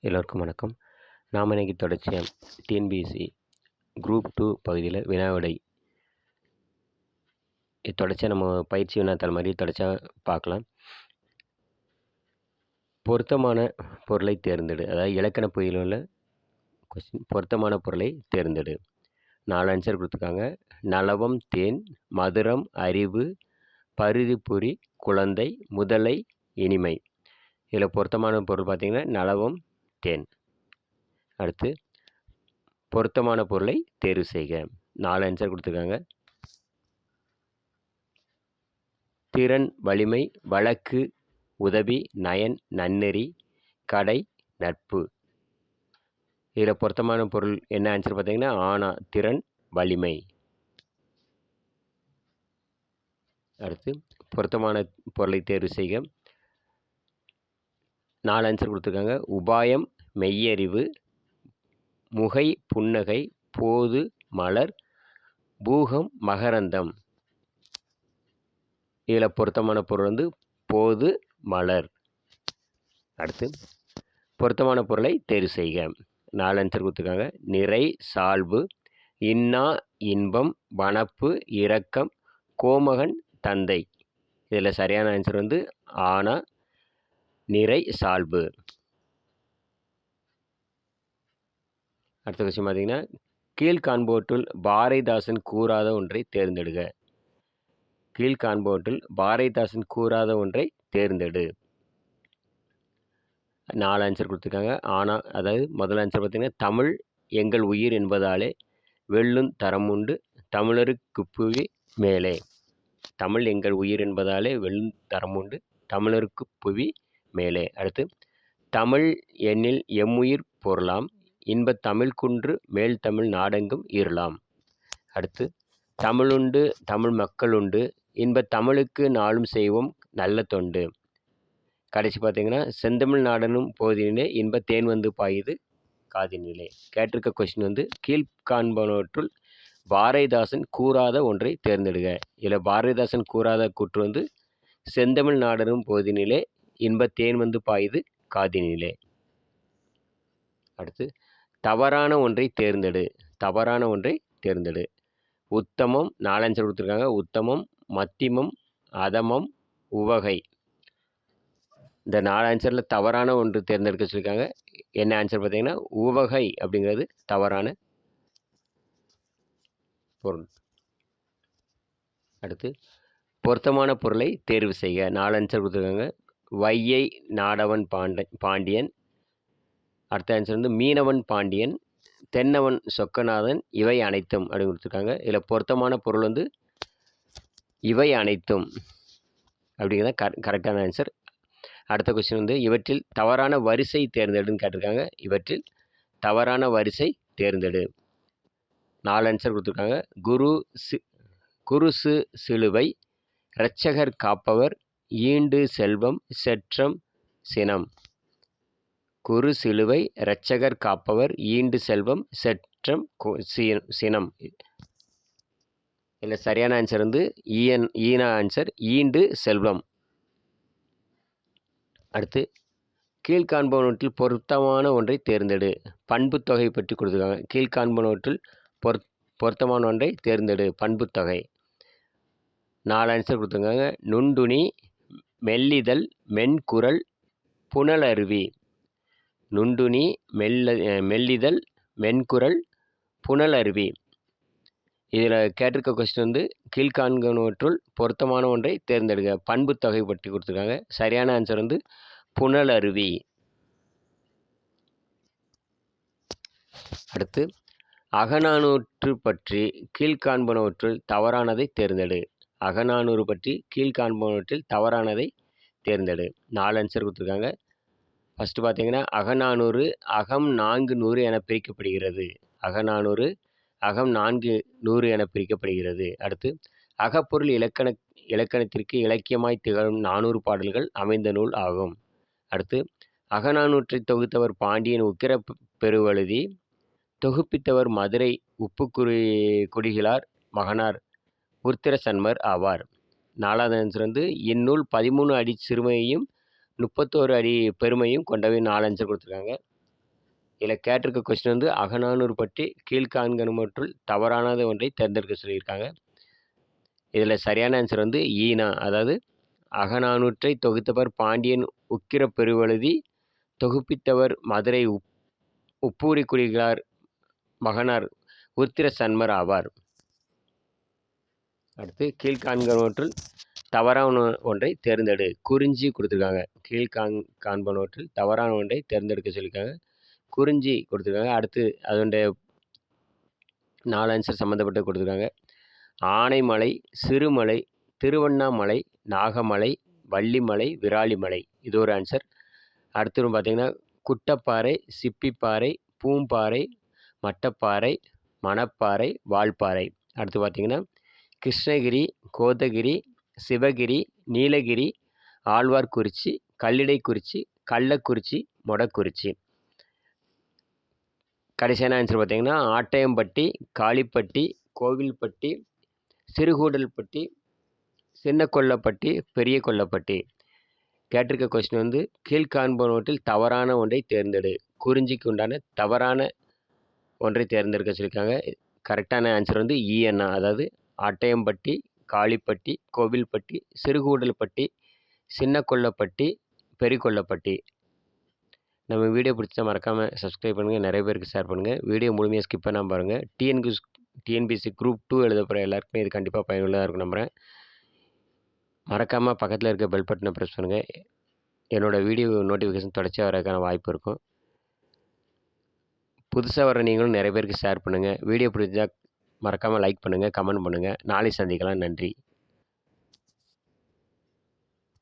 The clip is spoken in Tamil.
எல்லோருக்கும் வணக்கம். நாம் இன்னைக்கு தொடர்ச்சியாக டிஎன்பிஎஸ்சி குரூப் டூ பகுதியில் வினாவிடை. தொடர்ச்சியாக நம்ம பயிற்சி வினாத்தல் மாதிரி தொடர்ச்சியாக பார்க்கலாம். பொருத்தமான பொருளை தேர்ந்தெடு. அதாவது இலக்கண பகுதியில் உள்ள கொஸ்டின் பொருத்தமான பொருளை தேர்ந்தெடு. நாலு ஆன்சர் கொடுத்துருக்காங்க. நலவம் தேன் மதுரம் அறிவு பருதிப்புரி குழந்தை முதலை இனிமை. இதில் பொருத்தமான பொருள் பார்த்திங்கன்னா நலவம் விட்டேன் அடுத்து பொருத்தமான பொருளை தேர்வு செய்க. நாலு ஆன்சர் கொடுத்துருக்காங்க. திறன் வலிமை வழக்கு உதவி நயன் நன்னெறி கடை நட்பு. இதில் பொருத்தமான பொருள் என்ன ஆன்சர் பார்த்தீங்கன்னா ஆனா திறன் வலிமை. அடுத்து பொருத்தமான பொருளை தேர்வு செய்க. நாலு ஆன்சர் கொடுத்துருக்காங்க. உபாயம் மெய்யறிவு முகை புன்னகை போது மலர் பூகம் மகரந்தம். இதில் பொருத்தமான பொருள் வந்து போது மலர். அடுத்து பொருத்தமான பொருளை தேர்வு செய்க. நாலு ஆன்சர் கொடுத்துருக்காங்க. நிறை சால்பு இன்னா இன்பம் வனப்பு இரக்கம் கோமகன் தந்தை. இதில் சரியான ஆன்சர் வந்து ஆனா நிறை சால்பு அடுத்த கொஸ்டின் பார்த்தீங்கன்னா கீழ்காண்போட்டுள் பாரதிதாசன் கூறாத ஒன்றை தேர்ந்தெடுக. கீழ்காண்போட்டில் பாரதிதாசன் கூறாத ஒன்றை தேர்ந்தெடு. நாலு ஆன்சர் கொடுத்துருக்காங்க. ஆனால் அதாவது முதல் ஆன்சர் பார்த்திங்கன்னா தமிழ் எங்கள் உயிர் என்பதாலே வெல்லும் தரம் உண்டு தமிழருக்கு புவி மேலே. தமிழ் எங்கள் உயிர் என்பதாலே வெல்லும் தரம் உண்டு தமிழருக்கு புவி மேலே. அடுத்து தமிழ் எண்ணில் எம்முயிர் பொருளாம் இன்பத் தமிழ்குன்று மேல் தமிழ் நாடெங்கும் ஈரலாம் அடுத்து தமிழுண்டு தமிழ் மக்களுண்டு இன்பத் தமிழுக்கு நாளும் செய்வோம் நல்ல தொண்டு. கடைசி பார்த்தீங்கன்னா செந்தமிழ் நாடனும் போதினிலே இன்ப தேன் வந்து பாயுது காதினிலே. கேட்டிருக்க கொஸ்டின் வந்து கீழ்காண்பனவற்றுள் பாரதிதாசன் கூறாத ஒன்றை தேர்ந்தெடுக. இதில் பாரதிதாசன் கூறாத கூற்று வந்து செந்தமிழ் நாடனும் போதினிலே இன்ப தேன் வந்து பாயுது காதினிலே. அடுத்து தவறான ஒன்றை தேர்ந்தெடு. தவறான ஒன்றை தேர்ந்தெடு. உத்தமம் நாலஞ்சல் கொடுத்துருக்காங்க. உத்தமம் மத்திமம் அதமம் உவகை. இந்த நாலு ஆன்சரில் தவறான ஒன்று தேர்ந்தெடுக்க சொல்லியிருக்காங்க. என்ன ஆன்சர் பார்த்தீங்கன்னா உவகை அப்படிங்கிறது தவறான பொருள். அடுத்து பொருத்தமான பொருளை தேர்வு செய்க. நாலு ஆன்சர் கொடுத்துருக்காங்க. வையை நாடவன் பாண்ட பாண்டியன் அடுத்த ஆன்சர் வந்து மீனவன் பாண்டியன் தென்னவன் சொக்கநாதன் இவை அனைத்தும் அப்படின்னு கொடுத்துருக்காங்க. இதில் பொருத்தமான பொருள் வந்து இவை அனைத்தும் அப்படிங்கிறத கர கரெக்டான ஆன்சர் அடுத்த கொஸ்டின் வந்து இவற்றில் தவறான வரிசை தேர்ந்தெடுன்னு கேட்டிருக்காங்க. இவற்றில் தவறான வரிசை தேர்ந்தெடு. நாலு ஆன்சர் கொடுத்துருக்காங்க. குரு சி குருசு சிலுவை இரட்சகர் காப்பவர் ஈண்டு செல்வம் செற்றம் சினம். குரு சிலுவை இரட்சகர் காப்பவர் ஈண்டு செல்வம் செற்றம் சினம். இல்லை சரியான ஆன்சர் வந்து ஈஎன் ஈனா ஆன்சர் ஈண்டு செல்வம். அடுத்து கீழ்காண்பவற்றில் பொருத்தமான ஒன்றை தேர்ந்தெடு. பண்பு தொகை பற்றி கொடுத்துருக்காங்க. கீழ்காண்பவற்றில் பொருத் பொருத்தமான ஒன்றை தேர்ந்தெடு. பண்பு தொகை. நாலு ஆன்சர் கொடுத்துருக்காங்க. நுண்டுணி மெல்லிதழ் மென்குரல் புனலருவி. நுண்டுணி மெல்ல மெல்லிதழ் மென்குரல் புனலருவி இதில் கேட்டிருக்க கொஸ்டின் வந்து கீழ்காண்கனவற்றுள் பொருத்தமான ஒன்றை தேர்ந்தெடுக்க பண்பு தொகை பற்றி கொடுத்துருக்காங்க. சரியான ஆன்சர் வந்து புனல் அருவி. அடுத்து அகநானூற்று பற்றி கீழ்காண்பனவற்றுள் தவறானதை தேர்ந்தெடு. அகநானூறு பற்றி கீழ்காண்பனவற்றில் தவறானதை தேர்ந்தெடு. நாலு ஆன்சர் கொடுத்துருக்காங்க. ஃபஸ்ட்டு பார்த்தீங்கன்னா அகநானூறு அகம் நான்கு நூறு என பிரிக்கப்படுகிறது. அகநானூறு அகம் நான்கு நூறு என பிரிக்கப்படுகிறது. அடுத்து அகப்பொருள் இலக்கண இலக்கணத்திற்கு இலக்கியமாய் திகழும் நானூறு பாடல்கள் அமைந்த நூல் ஆகும். அடுத்து அகநானூற்றை தொகுத்தவர் பாண்டியன் உக்கிர பெருவழுதி தொகுப்பித்தவர் மதுரை உப்புக்குறி குடிகளார் மகனார் உருத்திர சன்மர் ஆவார். நாலாவது ஆன்சர் வந்து இந்நூல் பதிமூணு அடி சிறுமையையும் முப்பத்தோரு அடி பெருமையும் கொண்டவை நாலு ஆன்சர் கொடுத்துருக்காங்க. இதில் கேட்டிருக்க கொஸ்டின் வந்து அகநானூறு பற்றி கீழ்காண்கணுமற்றுள் தவறானது ஒன்றை தேர்ந்தெடுக்க சொல்லியிருக்காங்க. இதில் சரியான ஆன்சர் வந்து ஈனா. அதாவது அகநானூற்றை தொகுத்தவர் பாண்டியன் உக்கிர பெருவழுதி தொகுப்பித்தவர் மதுரை உப் உப்பூரி குடிகளார் மகனார் உத்திர சன்மர் ஆவார். அடுத்து கீழ்காண்கணுமற்றுள் தவறான ஒன்றை தேர்ந்தெடு. குறிஞ்சி கொடுத்துருக்காங்க. கீழ்காண் காண்பனவற்றில் தவறான ஒன்றை தேர்ந்தெடுக்க சொல்லியிருக்காங்க. குறிஞ்சி கொடுத்துருக்காங்க. அடுத்து அதனுடைய நாலு ஆன்சர் சம்மந்தப்பட்ட கொடுத்துருக்காங்க. ஆனைமலை சிறுமலை திருவண்ணாமலை நாகமலை வள்ளிமலை விராலிமலை. இது ஒரு ஆன்சர் அடுத்து பார்த்திங்கன்னா குட்டப்பாறை சிப்பிப்பாறை பூம்பாறை மட்டப்பாறை மணப்பாறை வால்பாறை. அடுத்து பார்த்திங்கன்னா கிருஷ்ணகிரி கோதகிரி சிவகிரி நீலகிரி ஆழ்வார்குறிச்சி கல்லிடைக்குறிச்சி கள்ளக்குறிச்சி மொடக்குறிச்சி. கடைசியான ஆன்சர் பார்த்தீங்கன்னா ஆட்டையம்பட்டி காளிப்பட்டி கோவில்பட்டி சிறுகூடல்பட்டி சின்ன கொல்லப்பட்டி பெரிய கொல்லப்பட்டி கேட்டிருக்க கொஸ்டின் வந்து கீழ்காண்பனவற்றில் தவறான ஒன்றை தேர்ந்தெடு. குறிஞ்சிக்கு உண்டான தவறான ஒன்றை தேர்ந்தெடுக்க சொல்லியிருக்காங்க. கரெக்டான ஆன்சர் வந்து இஎன்ஆ அதாவது ஆட்டையம்பட்டி காளிப்பட்டி கோவில்பட்டி சிறுகூடல்பட்டி சின்ன கொல்லப்பட்டி பெரிகொல்லப்பட்டி நம்ம வீடியோ பிடிச்சா மறக்காமல் சப்ஸ்கிரைப் பண்ணுங்கள் நிறைய பேருக்கு ஷேர் பண்ணுங்கள் வீடியோ முழுமையாக ஸ்கிப் பண்ணாமல் பாருங்கள் டிஎன்கு டிஎன்பிசி குரூப் டூ எழுத போகிற எல்லாருக்குமே இது கண்டிப்பாக பயனுள்ளதாக இருக்கும் நம்புகிறேன் மறக்காமல் பக்கத்தில் இருக்க பெல் பட்டனை ப்ரெஸ் பண்ணுங்கள் என்னோடய வீடியோ நோட்டிஃபிகேஷன் தொடர்ச்சியாக வரதுக்கான வாய்ப்பு இருக்கும். புதுசாக வர நீங்களும் நிறைய பேருக்கு ஷேர் பண்ணுங்கள் வீடியோ பிடிச்சா மறக்காமல் லைக் பண்ணுங்கள் கமெண்ட் பண்ணுங்கள் நாளை சந்திக்கலாம். நன்றி.